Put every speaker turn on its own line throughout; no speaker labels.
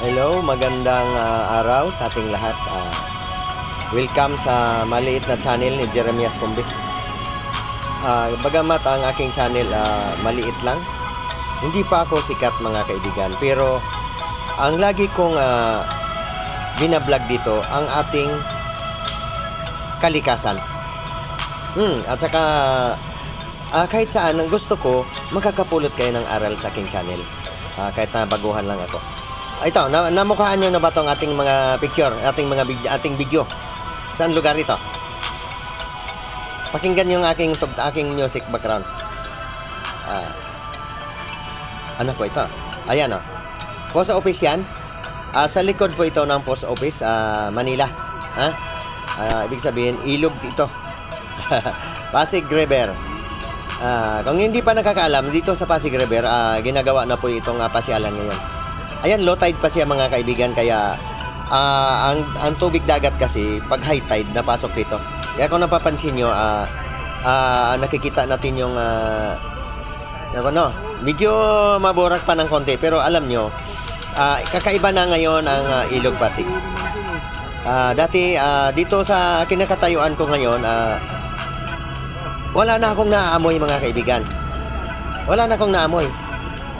Hello, magandang ah, araw sa ating lahat. Ah, welcome sa maliit na channel ni Jeremias Cumbis. Ah, bagamat ang aking channel ah, maliit lang, hindi pa ako sikat mga kaibigan. Pero ang lagi kong ah, binablog dito, ang ating kalikasan. Hmm, at saka ah, kahit saan ang gusto ko, makakapulot kayo ng aral sa aking channel. Ah, kahit na baguhan lang ako. Ito, na namukhaan nyo na ba tong ating mga picture, ating mga vid- ating video? Saan lugar ito? Pakinggan yung aking tug- aking music background. Ah, ano po ito? Ayan oh. Post office yan. Ah, sa likod po ito ng post office, ah, Manila. Ha? Ah, ibig sabihin, ilog ito. Pasig River. Ah, kung hindi pa nakakaalam, dito sa Pasig River, ah, ginagawa na po itong ah, pasyalan ngayon. Ayan, low tide pa siya mga kaibigan, kaya ah, ang, ang tubig dagat kasi, pag high tide, napasok dito. Kaya kung napapansin nyo, ah, ah, nakikita natin yung, ah, ano, medyo maburak pa ng konti, pero alam nyo, ah, kakaiba na ngayon ang ah, Ilog Pasig. Ah, dati, ah, dito sa kinakatayuan ko ngayon, ah, wala na akong naaamoy mga kaibigan. Wala na akong naamoy.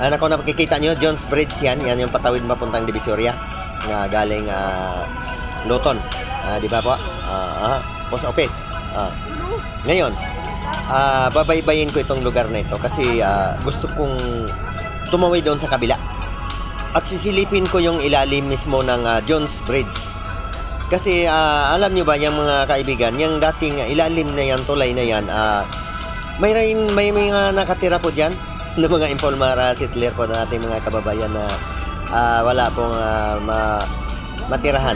Ano kung nakikita nyo, Jones Bridge yan. Yan yung patawid mapuntang Divisoria. Na galing ah, Luton. Ah, di ba po? Ah, ah, post office. Ah. Ngayon, ah, babaybayin ko itong lugar na ito kasi ah, gusto kong tumawid doon sa kabila. At sisilipin ko yung ilalim mismo ng ah, Jones Bridge. Kasi ah, alam nyo ba yung mga kaibigan, yung dating ilalim na yan, tulay na yan, ah, may, may mga nakatira po dyan ng mga Impolmara settler po na ating mga kababayan na ah, wala pong ah, ma- matirahan.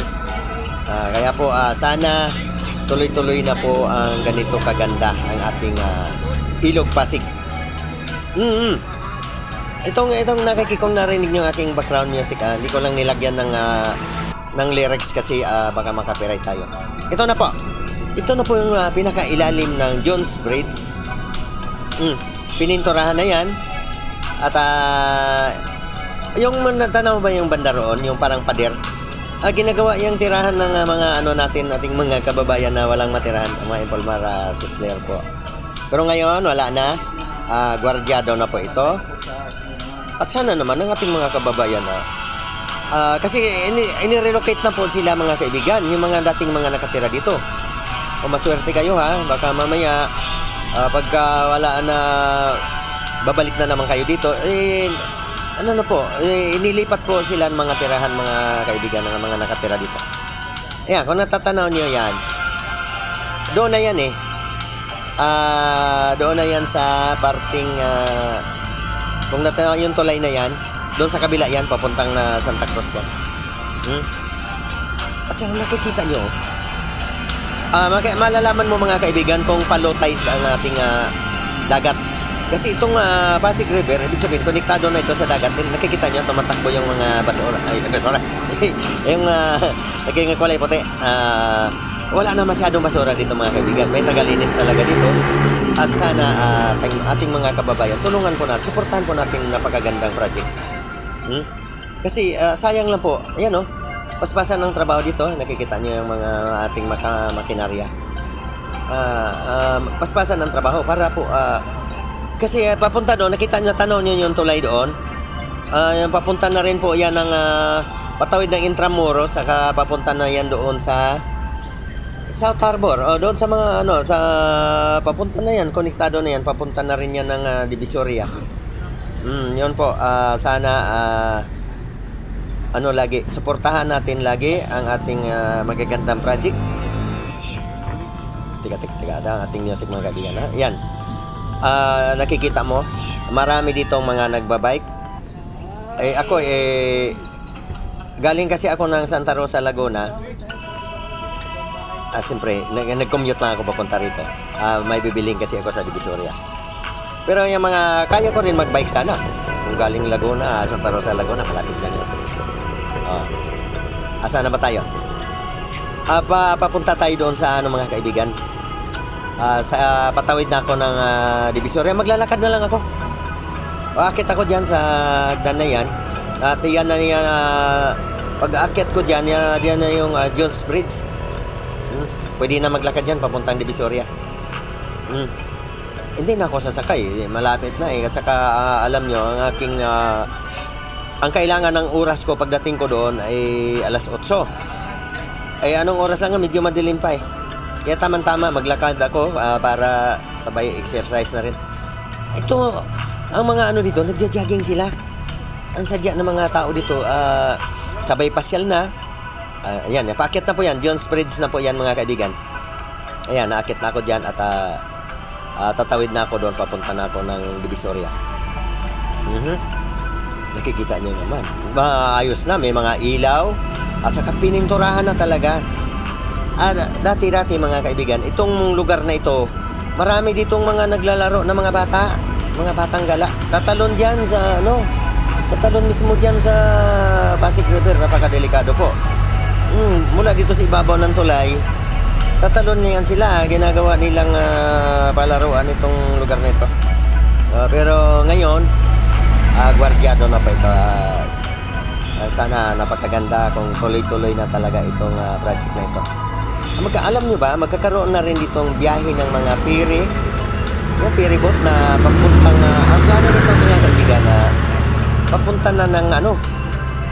Ah, kaya po ah, sana tuloy-tuloy na po ang ganito kaganda ang ating ah, Ilog Pasig. Mm-hmm. Itong itong nakikikong narinig yung aking background music, ah, hindi ko lang nilagyan ng ah, ng lyrics kasi ah, baka makapiright tayo. Ito na po. Ito na po yung ah, pinakailalim ng Jones Bridge. Mm. Pininturahan na yan. At ah, yung natanaw ba yung banda roon, yung parang pader, ah, ginagawa yung tirahan ng ah, mga ano natin, ating mga kababayan na walang matirahan, mga Impolmara Settler po. Pero ngayon, wala na. Ah, gwardyado na po ito. At sana naman ang ating mga kababayan na Ah, kasi ini, ini-relocate na po sila mga kaibigan, yung mga dating mga nakatira dito. O maswerte kayo ha, baka mamaya ah, pagka wala na babalik na naman kayo dito, eh ano na po, eh, inilipat po sila ng mga tirahan mga kaibigan ng mga nakatira dito. Ayan, kung natatanaw niyo yan, doon na yan eh. Ah, doon na yan sa parting ah, kung natanaw yung tulay na yan, doon sa kabila yan, papuntang ah, Santa Cruz yan. Hmm? At saka nakikita nyo, maki- malalaman mo mga kaibigan kung palo tide ang ating ah, dagat. Kasi itong ah, Pasig River, ibig sabihin, konektado na ito sa dagat. Nakikita nyo, tumatakbo yung mga basura. Ay, basura. yung uh, naging kulay puti. Ah, wala na masyadong basura dito mga kaibigan. May tagalinis talaga dito. At sana ah, ating, ating mga kababayan, tulungan po natin, suportahan po natin napakagandang project. Hmm? Kasi ah, sayang lang po, ayan oh, paspasan ng trabaho dito, nakikita niyo yung mga ating maka makinarya. Ah, um, paspasan ng trabaho para po ah, kasi ah, papunta doon, nakita niyo tanaw niyo yung tulay doon. Yung papunta na rin po yan ng ah, patawid ng Intramuros saka papunta na yan doon sa South Harbor. Oh, doon sa mga ano sa papunta na yan, konektado na yan, papunta na rin yan ng ah, Divisoria. Mm, yun po. Ah, sana ah, ano lagi, suportahan natin lagi ang ating ah, magagandang project. Tika, tika, tika. Ang ating music mga kaibigan. Ha? Yan. Ah, nakikita mo, marami dito mga nagbabike. Eh, ako eh, galing kasi ako ng Santa Rosa, Laguna. Ah, siyempre, nag- nag-commute lang ako papunta rito. Ah, may bibiling kasi ako sa Divisoria. Pero yung mga, kaya ko rin mag-bike sana. Kung galing Laguna, ah, Santa Rosa, Laguna, malapit lang yun. Asa na ba tayo? Ah, pa, papunta tayo doon sa ano mga kaibigan. Ah, sa ah, patawid na ako ng ah, Divisoria, maglalakad na lang ako. Akit ako diyan sa hagdan na yan. At yan na yan, ah, Pag aakyat ko dyan, yan, yan na yung ah, Jones Bridge. Hmm. Pwede na maglakad dyan papuntang Divisoria. Hmm. Hindi na ako sasakay. eh. Malapit na eh. At saka ah, alam nyo, ang aking... ah, ang kailangan ng oras ko pagdating ko doon ay alas 8. Ay anong oras lang medyo madilim pa eh. Kaya tama-tama, maglakad ako ah, para sabay exercise na rin. Ito, ang mga ano dito, nagja-jogging sila. Ang sadya ng mga tao dito, ah, sabay pasyal na. Ah, ayan, paakit na po yan. John Spreads na po yan mga kaibigan. Ayan, naakit na ako dyan at ah, ah, tatawid na ako doon. Papunta na ako ng Divisoria. Mhm. Nakikita niyo naman. Maayos na, may mga ilaw. At saka pininturahan na talaga. Ah, da- dati-dati mga kaibigan, itong lugar na ito, marami ditong mga naglalaro na mga bata, mga batang gala. Tatalon diyan sa ano, tatalon mismo diyan sa Pasig River, napakadelikado po. Mm, mula dito sa ibabaw ng tulay, tatalon niyan sila, ginagawa nilang ah, palaruan itong lugar na ito. Ah, pero ngayon, ah, gwardyado na po ito. Ah, sana napakaganda kung tuloy-tuloy na talaga itong ah, project na ito. Magka, alam nyo ba, magkakaroon na rin ditong biyahe ng mga ferry, yung ferry boat na papuntang, uh, ang plano nito mga kaibigan na papunta na ng ano,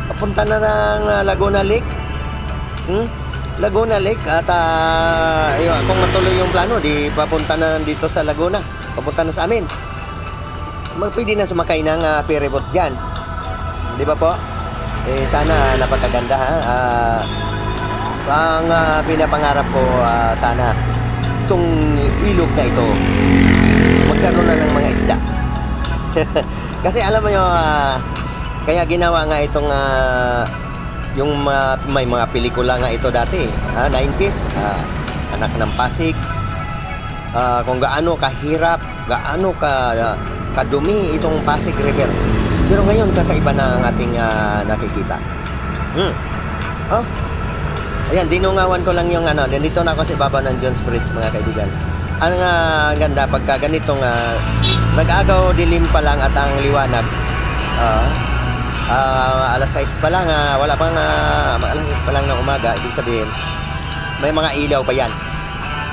papunta na ng ah, Laguna Lake. Hmm? Laguna Lake at uh, ayun, kung matuloy yung plano, di papunta na dito sa Laguna. Papunta na sa amin. Pwede na sumakay ng uh, ferry boat dyan. Di ba po? Eh, sana napakaganda ha. Ah, ang ah, pinapangarap ko ah, sana itong ilog na ito magkaroon na ng mga isda. Kasi alam mo yung ah, kaya ginawa nga itong ah, yung mga- may mga pelikula nga ito dati, ah, 90s, ah, Anak ng Pasig, ah, kung gaano kahirap, gaano ka ah, kadumi itong Pasig River. Pero ngayon kakaiba na ang ating ah, nakikita. Hmm. Oh. Ayan, dinungawan ko lang yung ano, nandito na ako sa ibabaw ng Jones Bridge mga kaibigan. Ang ah, ganda pagka ganitong uh, nag-agaw dilim pa lang at ang liwanag. Ah, ah, alas 6 pa lang, ah, wala pang ah, alas 6 pa lang ng umaga, ibig sabihin may mga ilaw pa yan.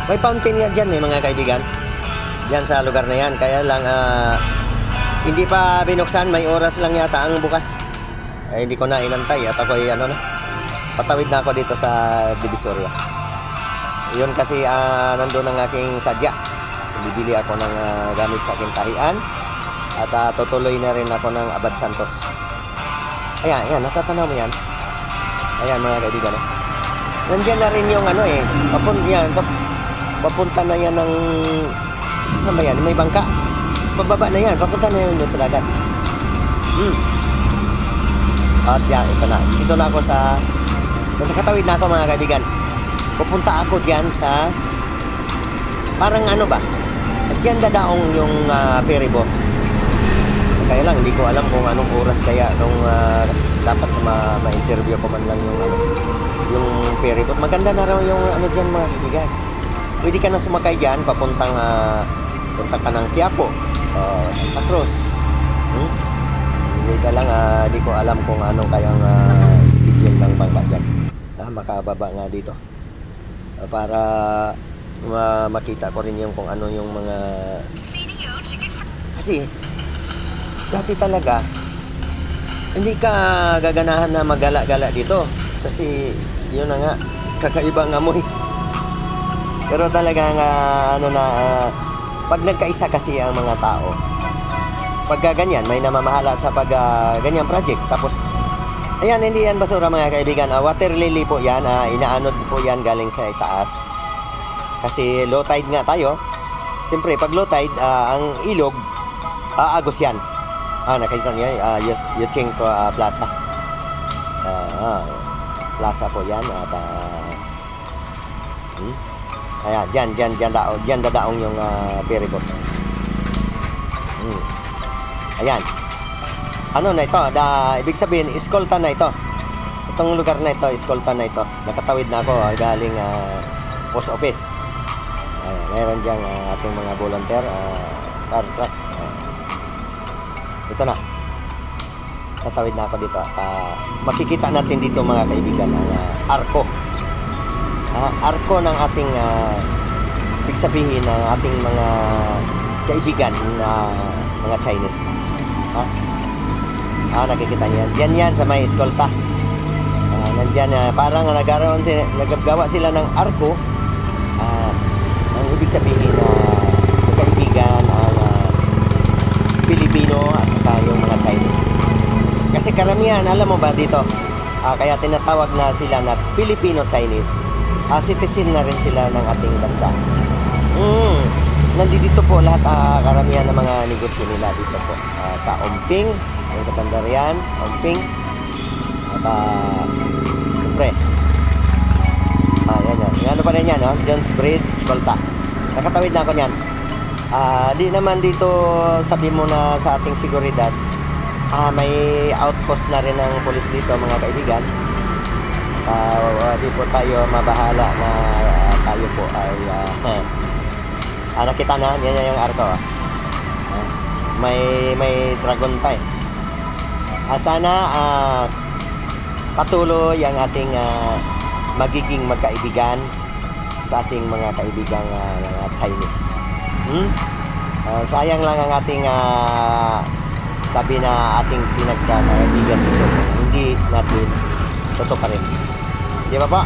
May fountain nga dyan eh mga kaibigan. Diyan sa lugar na yan. Kaya lang ah, hindi pa binuksan. May oras lang yata ang bukas. Eh, hindi ko na inantay. At ako ay ano na. Patawid na ako dito sa Divisoria. Yun kasi ah, nandun ang aking sadya. Bibili ako ng ah, gamit sa aking tahian. At ah, tutuloy na rin ako ng Abad Santos. Ayan, ayan. Natatanaw mo yan. Ayan mga kaibigan. Oh. Nandiyan na rin yung ano eh. Papunta yan. Pap- papunta na yan ng... Saan ba yan? May bangka. Pababa na yan. Papunta na yan sa dagat. Hmm. At yan, ito na. Ito na ako sa... Nakatawid na ako mga kaibigan. Pupunta ako dyan sa... Parang ano ba? Diyan dadaong yung uh, ferry boat. Kaya lang, hindi ko alam kung anong oras kaya nung ah, dapat ma- ma-interview ko man lang yung ano, yung ferry boat. Maganda na raw yung ano diyan mga kaibigan. Pwede ka na sumakay diyan papuntang ah, punta ka ng Quiapo, uh, Santa Cruz. Hmm? Hindi ka lang, ah, hindi ko alam kung anong kayang ah, schedule ng bangka diyan. Ah, makababa nga dito. Ah, para ma- makita ko rin yung kung ano yung mga kasi dati talaga hindi ka gaganahan na magala-gala dito kasi yun na nga kakaibang amoy pero talaga nga ano na ah, pag nagkaisa kasi ang mga tao pagka ganyan may namamahala sa pag ah, ganyang project tapos ayan hindi yan basura mga kaibigan Ah, water lily po yan ah, inaanod po yan galing sa itaas kasi low tide nga tayo siyempre pag low tide ah, ang ilog aagos yan Ah, nakita niyo, uh, Yuchenko ah, Plaza. Ah, ah, plaza po yan. At, ah, hmm? Ayan, dyan, dyan, dyan, daong, dyan dadaong yung uh, ferry boat. Hmm. Ayan. Ano na ito? Da, ibig sabihin, eskolta na ito. Itong lugar na ito, eskolta na ito. Nakatawid na ako ah, galing ah, post office. Ayan, meron dyan ah, ating mga volunteer, uh, fire truck. Ah, ito na. tatawid na ako dito. Ah, makikita natin dito mga kaibigan ang ah, arko. Ah, arko ng ating uh, ibig sabihin ng ating mga kaibigan na mga Chinese. Ha? Ah, nakikita niyo yan. Yan yan sa may eskolta. Ah, nandyan, ah, parang nagkaroon sila, nagagawa sila ng arko. Ah, ang ibig sabihin na magkaibigan ang ah, Pilipino at saka yung mga Chinese. Kasi karamihan, alam mo ba dito, ah, kaya tinatawag na sila na Filipino-Chinese, ah, citizen na rin sila ng ating bansa. Mm. Nandito po lahat ah, karamihan ng mga negosyo nila dito po ah, sa Omping, sa Bandarian, Omping. At ah, siyempre, ah, yan yan. Yan ano pa rin yan, no? Jones Bridge, Escolta. Nakatawid na ako niyan. Ah, di naman dito sabi mo na sa ating seguridad, ah, may outpost na rin ng pulis dito mga kaibigan. Ah, di po tayo mabahala na ah, tayo po ay ah, ah, nakita na, yan yan yung arko. Ah, may may dragon pa eh. Ah, sana ah, patuloy ang ating ah, magiging magkaibigan sa ating mga kaibigang ah, mga Chinese. Hmm? Ah, sayang lang ang ating ah, sabi na ating pinagkakaibigan dito. Hindi natin totoo pa rin. Di ba po?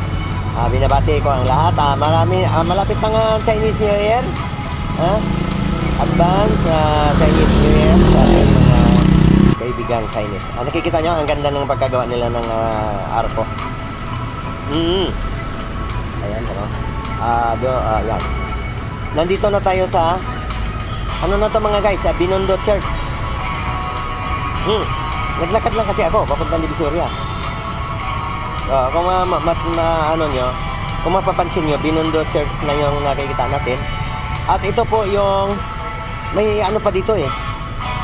Ah, binabati ko ang lahat. Ah, marami, ah, malapit na nga ang Chinese New Year. Ha? Advance ah, Chinese New Year sa ating mga kaibigang Chinese. Ah, nakikita nyo, ang ganda ng pagkagawa nila ng ah, arko. Mm. Ayan, ano? Ah, do, ah, yan. Nandito na tayo sa ano na to mga guys, sa Binondo Church. Hmm. Naglakad lang kasi ako, papunta ni Visoria. Ah, kung ma, ma, ma, ma- ano nyo, kung mapapansin nyo, Binondo Church na yung nakikita natin. At ito po yung, may ano pa dito eh.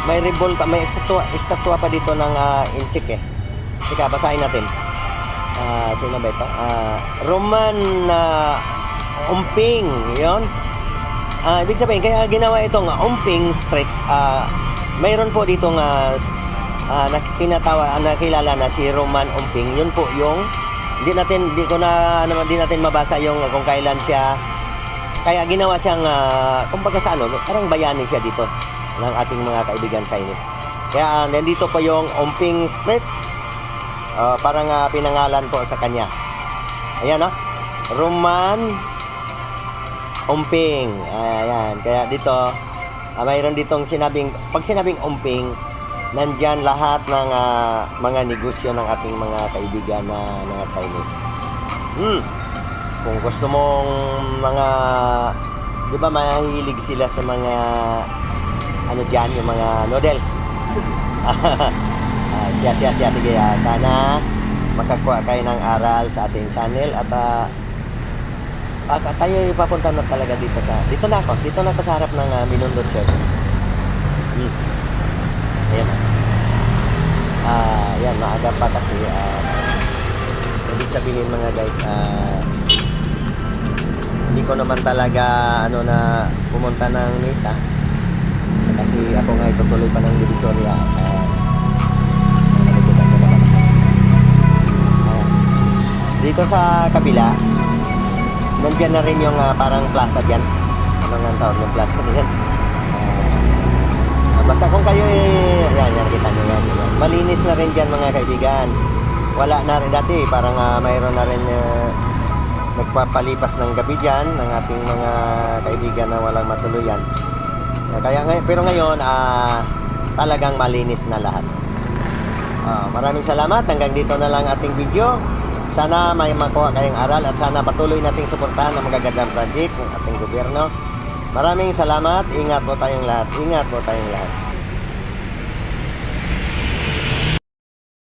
May revolt, may estatwa, estatwa pa dito ng uh, Inchik eh. Teka, basahin natin. Ah, sino ba ito? Ah, Roman na Umping, yon. Ah, ibig sabihin, kaya ginawa itong uh, Umping Street, ah, mayroon po dito nga ah, na tinatawa, ah, nakilala na si Roman Umping. Yun po yung hindi natin hindi ko na ano hindi natin mabasa yung kung kailan siya kaya ginawa siyang uh, kumbaga sa ano, parang bayani siya dito ng ating mga kaibigan Chinese. Kaya ah, nandito po yung Umping Street. Ah, parang ah, pinangalan po sa kanya. Ayan ah. Roman Umping. Ayan. Kaya dito, ah, mayroon ditong sinabing, pag sinabing umping, nandyan lahat ng ah, mga negosyo ng ating mga kaibigan na mga Chinese. Hmm. Kung gusto mong mga, di ba mahilig sila sa mga, ano dyan, yung mga noodles. Ah, siya, siya, siya. Sige, ah, sana makakuha kayo ng aral sa ating channel at Ah, ka- tayo ipapunta na talaga dito sa... Dito na ako. Dito na ako sa harap ng uh, Minondo Church. Ayan. Ah, yan. Maaga pa kasi. ah, ibig sabihin mga guys, ah, hindi ko naman talaga ano na pumunta ng misa. Kasi ako nga itutuloy pa ng niyo naman. Ayan. Dito sa kabila, Nandiyan na rin yung ah, parang plaza dyan. Ano nga tawag ng plaza niyan? Basta kung kayo eh, yan, yan, kita nyo yan, yan. Malinis na rin dyan mga kaibigan. Wala na rin dati, parang ah, mayroon na rin ah, nagpapalipas ng gabi dyan ng ating mga kaibigan na walang matuluyan. Kaya pero ngayon, ah, talagang malinis na lahat. Ah, maraming salamat. Hanggang dito na lang ating video. Sana may makuha kayong aral at sana patuloy nating suportahan ang magagandang project ng ating gobyerno. Maraming salamat. Ingat po tayong lahat. Ingat po tayong lahat.